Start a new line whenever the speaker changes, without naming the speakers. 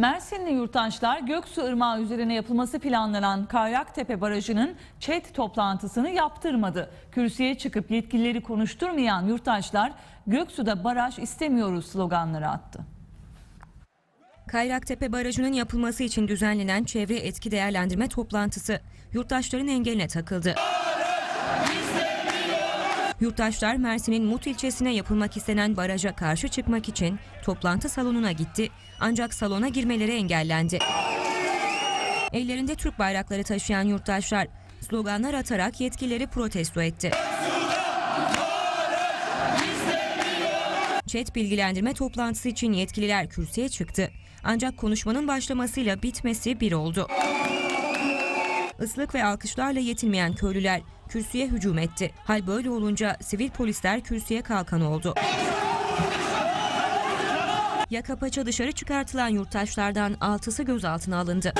Mersinli yurttaşlar Göksu Irmağı üzerine yapılması planlanan Kayraktepe Barajı'nın ÇED toplantısını yaptırmadı. Kürsüye çıkıp yetkilileri konuşturmayan yurttaşlar Göksu'da baraj istemiyoruz sloganları attı.
Kayraktepe Barajı'nın yapılması için düzenlenen çevre etki değerlendirme toplantısı yurttaşların engeline takıldı. Yurttaşlar Mersin'in Mut ilçesine yapılmak istenen baraja karşı çıkmak için toplantı salonuna gitti ancak salona girmeleri engellendi. Ellerinde Türk bayrakları taşıyan yurttaşlar sloganlar atarak yetkilileri protesto etti. Çet bilgilendirme toplantısı için yetkililer kürsüye çıktı. Ancak konuşmanın başlamasıyla bitmesi bir oldu. Islık ve alkışlarla yetinmeyen köylüler kürsüye hücum etti. Hal böyle olunca sivil polisler kürsüye kalkan oldu. Yaka dışarı çıkartılan yurttaşlardan altısı gözaltına alındı.